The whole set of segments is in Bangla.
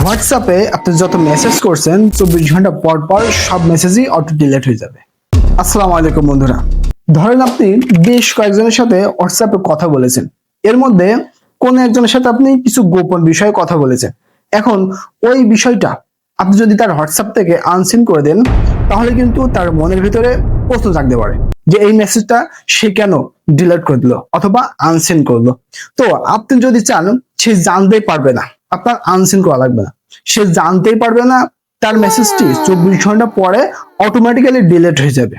হোয়াটসঅ্যাপে আপনি যত মেসেজ করছেন, চব্বিশ ঘণ্টা পর পর সব মেসেজই অটো ডিলেট হয়ে যাবে। আসসালামু আলাইকুম বন্ধুরা। ধরেন আপনি বেশ কয়েকজনের সাথে হোয়াটসঅ্যাপে কথা বলেছেন। এর মধ্যে কোন একজনের সাথে আপনি কিছু গোপন বিষয়ে কথা বলেছেন। এখন ওই বিষয়টা আপনি যদি তার হোয়াটসঅ্যাপ থেকে আনসিন করে দেন, তাহলে কিন্তু তার মনের ভিতরে প্রশ্ন থাকতে পারে যে এই মেসেজটা সে কেন ডিলিট করে দিল অথবা আনসেন করল। তো আপনি যদি চান, সে জানতেই পারবে না। আপনার আনসেন করা লাগবে না। সে জানতেই পারবে না, তার মেসেজটি চব্বিশ ঘণ্টা পরে অটোমেটিক্যালি ডিলেট হয়ে যাবে।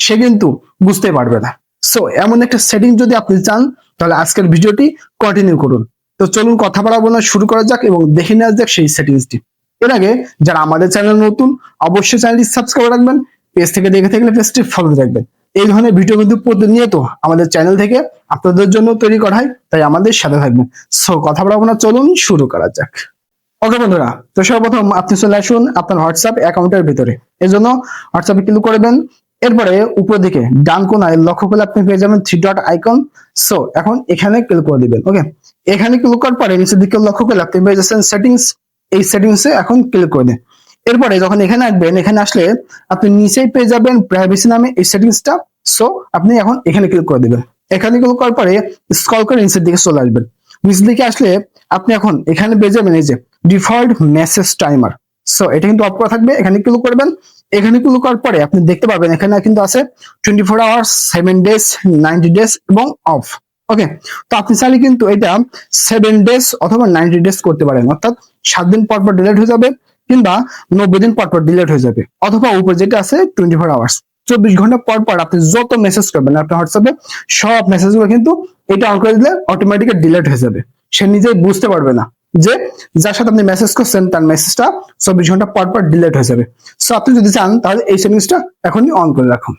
সে কিন্তু বুঝতে পারবে না। সো এমন একটা সেটিং যদি আপনি চান, তাহলে আজকের ভিডিওটি কন্টিনিউ করুন। তো চলুন কথা বাড়াবো না, শুরু করা যাক এবং দেখে নেওয়া যাক সেই সেটিংসটি এর আগে যারা আমাদের চ্যানেল নতুন, অবশ্যই চ্যানেলটি সাবস্ক্রাইব রাখবেন পেজ থেকে দেখে থাকলে পেজটি ফলো রাখবেন। এই ধরনের ভিডিও কিন্তু প্রতিনিয়ত আমাদের চ্যানেল থেকে আপনাদের জন্য তৈরি করা হয়, তাই আমাদের সাথে থাকবেন। সো কথা বলব না চলুন শুরু করা যাক। ওকে বন্ধুরা, তো সর্বপ্রথম আপনি চলে আসুন আপনার হোয়াটসঅ্যাপ অ্যাকাউন্টের ভিতরে। এই জন্য হোয়াটসঅ্যাপে ক্লিক করবেন এরপরে উপর দিকে, ডান কোনায় লক্ষ্য করলে আপনি পেয়ে যাবেন থ্রি ডট আইকন সো এখন এখানে ক্লিক করে দিবেন ওকে এখানে ক্লিক করার পরে নিচের দিকে লক্ষ্য করলে আপনি পেয়ে যাচ্ছেন সেটিংস এই সেটিংসে এখন ক্লিক করে দিন। এরপরে যখন এখানে আসবেন, এখানে আসলে আপনি নিচেই পেয়ে যাবেন প্রাইভেসি নামে এই সেটিংসটা সো আপনি এখন এখানে ক্লিক করে দিবেন। এখানে ক্লিক করার পরে স্ক্রল করে নিচের দিকে চলে আসবেন। নিচের দিকে আসলে আপনি এখন এখানে পেয়ে যাবেন এই যে ডিফল্ট মেসেজ টাইমার সো এটা কিন্তু অফ করা থাকবে। এখানে ক্লিক করবেন। এখানে ক্লিক করার পরে আপনি দেখতে পাবেন এখানে কিন্তু আছে twenty four hours seven days ninety days এবং অফ ওকে তো আপনি চাইলে কিন্তু এটা সেভেন ডেজ অথবা নাইনটি ডেজ করতে পারেন। অর্থাৎ সাত দিন পর পর ডিলেট হয়ে যাবে। কিংবা নব্বই দিন পর পর ডিলেট হয়ে যাবে। অথবা উপর যেটা আছে টোয়েন্টি ফোর আওয়ার্স চব্বিশ ঘণ্টা পর পর আপনি যত মেসেজ করবেন আপনার হোয়াটসঅ্যাপে সব মেসেজগুলো কিন্তু এটা অন করে দিলে অটোমেটিক ডিলেট হয়ে যাবে। সে নিজেই বুঝতে পারবে না যে যার সাথে আপনি মেসেজ করছেন, তার মেসেজটা চব্বিশ ঘণ্টা পর পর ডিলেট হয়ে যাবে। সো আপনি যদি চান, তাহলে এই সেটিংসটা এখনই অন করে রাখুন।